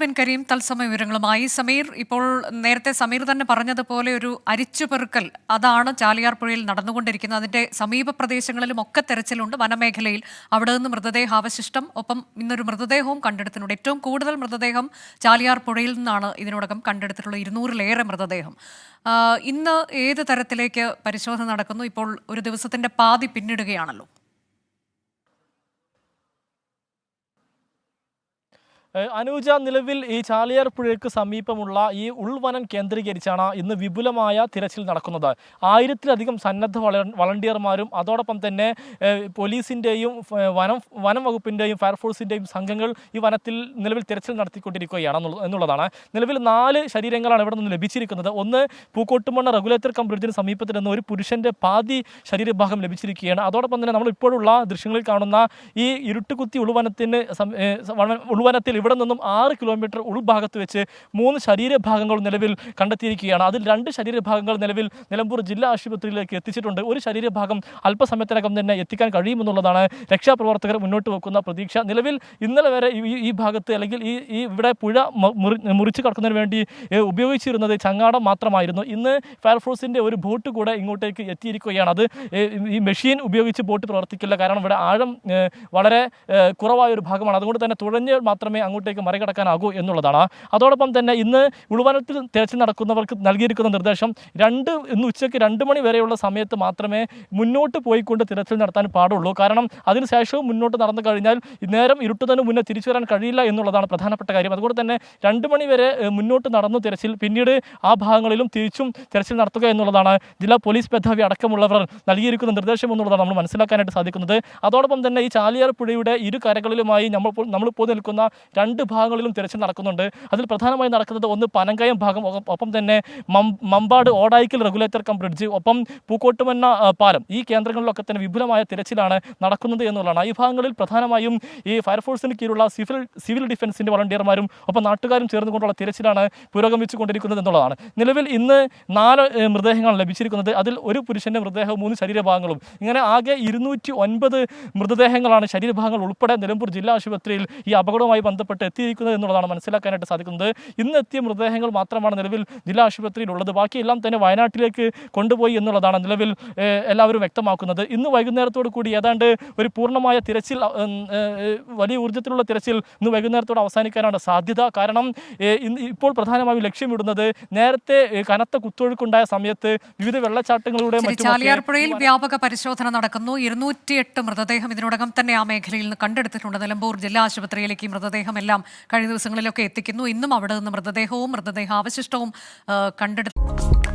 Bin Kareem തത്സമയ വിവരങ്ങളുമായി. സമീർ ഇപ്പോൾ നേരത്തെ സമീർ തന്നെ പറഞ്ഞതുപോലെ ഒരു അരിച്ചുപെറുക്കൽ അതാണ് ചാലിയാർപ്പുഴയിൽ നടന്നുകൊണ്ടിരിക്കുന്നത്. അതിന്റെ സമീപ പ്രദേശങ്ങളിലും ഒക്കെ തെരച്ചിലുണ്ട്. വനമേഖലയിൽ അവിടെ നിന്ന് മൃതദേഹാവശിഷ്ടം ഒപ്പം ഇന്നൊരു മൃതദേഹവും കണ്ടെടുത്തിട്ടുണ്ട്. ഏറ്റവും കൂടുതൽ മൃതദേഹം ചാലിയാർപ്പുഴയിൽ നിന്നാണ് ഇതിനോടകം കണ്ടെടുത്തിട്ടുള്ള ഇരുന്നൂറിലേറെ മൃതദേഹം. ഇന്ന് ഏത് തരത്തിലേക്ക് പരിശോധന നടക്കുന്നു? ഇപ്പോൾ ഒരു ദിവസത്തിന്റെ പാതി പിന്നിടുകയാണല്ലോ. അനൂജ നിലവിൽ ഈ ചാലിയാർ പുഴയ്ക്ക് സമീപമുള്ള ഈ ഉൾവനം കേന്ദ്രീകരിച്ചാണ് ഇന്ന് വിപുലമായ തിരച്ചിൽ നടക്കുന്നത്. ആയിരത്തിലധികം സന്നദ്ധ വളണ്ടിയർമാരും അതോടൊപ്പം തന്നെ പോലീസിന്റെയും വനം വനം വകുപ്പിന്റെയും ഫയർഫോഴ്സിന്റെയും സംഘങ്ങൾ ഈ വനത്തിൽ നിലവിൽ തിരച്ചിൽ നടത്തിക്കൊണ്ടിരിക്കുകയാണ് എന്നുള്ളതാണ്. നിലവിൽ നാല് ശരീരങ്ങളാണ് ഇവിടെ നിന്ന് ലഭിച്ചിരിക്കുന്നത്. ഒന്ന് പൂക്കോട്ടുമണ്ണ റെഗുലേറ്റർ കം സമീപത്തിൽ നിന്ന് ഒരു പുരുഷന്റെ പാതി ശരീരഭാഗം ലഭിച്ചിരിക്കുകയാണ്. അതോടൊപ്പം തന്നെ നമ്മൾ ഇപ്പോഴുള്ള ദൃശ്യങ്ങളിൽ കാണുന്ന ഈ ഇരുട്ടുകുത്തി ഉൾവനത്തിന് ഉൾവനത്തിൽ ഇവിടെ നിന്നും ആറ് കിലോമീറ്റർ ഉൾഭാഗത്ത് വെച്ച് മൂന്ന് ശരീരഭാഗങ്ങൾ നിലവിൽ കണ്ടെത്തിയിരിക്കുകയാണ്. അതിൽ രണ്ട് ശരീരഭാഗങ്ങൾ നിലവിൽ നിലമ്പൂർ ജില്ലാ ആശുപത്രിയിലേക്ക് എത്തിച്ചിട്ടുണ്ട്. ഒരു ശരീരഭാഗം അല്പസമയത്തിനകം തന്നെ എത്തിക്കാൻ കഴിയുമെന്നുള്ളതാണ് രക്ഷാപ്രവർത്തകർ മുന്നോട്ട് വെക്കുന്ന പ്രതീക്ഷ. നിലവിൽ ഇന്നലെ വരെ ഈ- ഈ ഭാഗത്ത് അല്ലെങ്കിൽ ഈ ഈ ഇവിടെ പുഴ മുറിച്ച് കടക്കുന്നതിന് വേണ്ടി ഉപയോഗിച്ചിരുന്നത് ചങ്ങാടം മാത്രമായിരുന്നു. ഇന്ന് ഫയർഫോഴ്സിന്റെ ഒരു ബോട്ട് കൂടെ ഇങ്ങോട്ടേക്ക് എത്തിയിരിക്കുകയാണ്. അത് ഈ മെഷീൻ ഉപയോഗിച്ച് ബോട്ട് പ്രവർത്തിക്കില്ല. കാരണം ഇവിടെ ആഴം വളരെ കുറവായ ഒരു ഭാഗമാണ്. അതുകൊണ്ട് തന്നെ തുഴഞ്ഞ് മാത്രമേ അങ്ങോട്ടേക്ക് മറികടക്കാനാകൂ എന്നുള്ളതാണ്. അതോടൊപ്പം തന്നെ ഇന്ന് ഉൾവനത്തിൽ തിരച്ചിൽ നടക്കുന്നവർക്ക് നൽകിയിരിക്കുന്ന നിർദ്ദേശം രണ്ട് ഇന്ന് ഉച്ചയ്ക്ക് രണ്ട് മണി വരെയുള്ള സമയത്ത് മാത്രമേ മുന്നോട്ട് പോയിക്കൊണ്ട് തിരച്ചിൽ നടത്താൻ പാടുള്ളൂ. കാരണം അതിനുശേഷവും മുന്നോട്ട് നടന്നു കഴിഞ്ഞാൽ നേരം ഇരുട്ടുന്നതിന് മുന്നേ തിരിച്ചു വരാൻ കഴിയില്ല എന്നുള്ളതാണ് പ്രധാനപ്പെട്ട കാര്യം. അതുകൊണ്ട് തന്നെ രണ്ട് മണി വരെ മുന്നോട്ട് നടന്നു തിരച്ചിൽ പിന്നീട് ആ ഭാഗങ്ങളിലും തിരിച്ചും തിരച്ചിൽ നടത്തുക എന്നുള്ളതാണ് ജില്ലാ പോലീസ് മേധാവി അടക്കമുള്ളവർ നൽകിയിരിക്കുന്ന നിർദ്ദേശം എന്നുള്ളതാണ് നമ്മൾ മനസ്സിലാക്കാനായിട്ട് സാധിക്കുന്നത്. അതോടൊപ്പം തന്നെ ഈ ചാലിയാർ പുഴയുടെ ഇരു കരകളിലുമായി നമ്മൾ നമ്മളിപ്പോൾ നിൽക്കുന്ന രണ്ട് ഭാഗങ്ങളിലും തിരച്ചിൽ നടക്കുന്നുണ്ട്. അതിൽ പ്രധാനമായി നടക്കുന്നത് ഒന്ന് പനങ്കയം ഭാഗം ഒപ്പം- തന്നെ Mampad Odayikkal regulator cum bridge ഒപ്പം പൂക്കോട്ടുമന്ന പാലം. ഈ കേന്ദ്രങ്ങളിലൊക്കെ തന്നെ വിപുലമായ തിരച്ചിലാണ് നടക്കുന്നത് എന്നുള്ളതാണ്. ഈ ഭാഗങ്ങളിൽ പ്രധാനമായും ഈ ഫയർഫോഴ്സിന് കീഴിലുള്ള സിവിൽ സിവിൽ ഡിഫൻസിന്റെ വളണ്ടിയർമാരും ഒപ്പം നാട്ടുകാരും ചേർന്നുകൊണ്ടുള്ള തിരച്ചിലാണ് പുരോഗമിച്ചുകൊണ്ടിരിക്കുന്നത് എന്നുള്ളതാണ്. നിലവിൽ ഇന്ന് നാല് മൃതദേഹങ്ങൾ ലഭിച്ചിരിക്കുന്നത്. അതിൽ ഒരു പുരുഷന്റെ മൃതദേഹവും മൂന്ന് ശരീരഭാഗങ്ങളും. ഇങ്ങനെ ആകെ ഇരുന്നൂറ്റി ഒൻപത് മൃതദേഹങ്ങളാണ് ശരീരഭാഗങ്ങൾ ഉൾപ്പെടെ നിലമ്പൂർ ജില്ലാ ആശുപത്രിയിൽ ഈ അപകടവുമായി ബന്ധപ്പെട്ട് എത്തിയിരിക്കുന്നത് എന്നുള്ളതാണ് മനസ്സിലാക്കാനായിട്ട് സാധിക്കുന്നത്. ഇന്ന് എത്തിയ മൃതദേഹങ്ങൾ മാത്രമാണ് നിലവിൽ ജില്ലാ ആശുപത്രിയിൽ ഉള്ളത് ബാക്കിയെല്ലാം തന്നെ വയനാട്ടിലേക്ക് കൊണ്ടുപോയി എന്നുള്ളതാണ് നിലവിൽ എല്ലാവരും വ്യക്തമാക്കുന്നത്. ഇന്ന് വൈകുന്നേരത്തോടു കൂടി ഏതാണ്ട് ഒരു പൂർണമായ തിരച്ചിൽ വലിയ ഊർജത്തിലുള്ള തിരച്ചിൽ ഇന്ന് വൈകുന്നേരത്തോടെ അവസാനിക്കാനാണ് സാധ്യത. കാരണം ഇന്ന് ഇപ്പോൾ പ്രധാനമായും ലക്ഷ്യമിടുന്നത് നേരത്തെ കനത്ത കുത്തൊഴുക്കുണ്ടായ സമയത്ത് വിവിധ വെള്ളച്ചാട്ടങ്ങളുടെ ചാലിയാർപ്പുഴയിൽ ചാലിയാർ വ്യാപക പരിശോധന നടക്കുന്നു. ഇരുന്നൂറ്റിയെട്ട് മൃതദേഹം ഇതിനോടകം തന്നെ ആ മേഖലയിൽ നിന്ന് കണ്ടെടുത്തിട്ടുണ്ട്. നിലമ്പൂർ ജില്ലാ ആശുപത്രിയിലേക്ക് മൃതദേഹം എല്ലാം കഴിഞ്ഞ ദിവസങ്ങളിലൊക്കെ എത്തിക്കുന്നു. ഇന്നും അവിടെ നിന്ന് മൃതദേഹവും മൃതദേഹാവശിഷ്ടവും കണ്ടെടുത്തു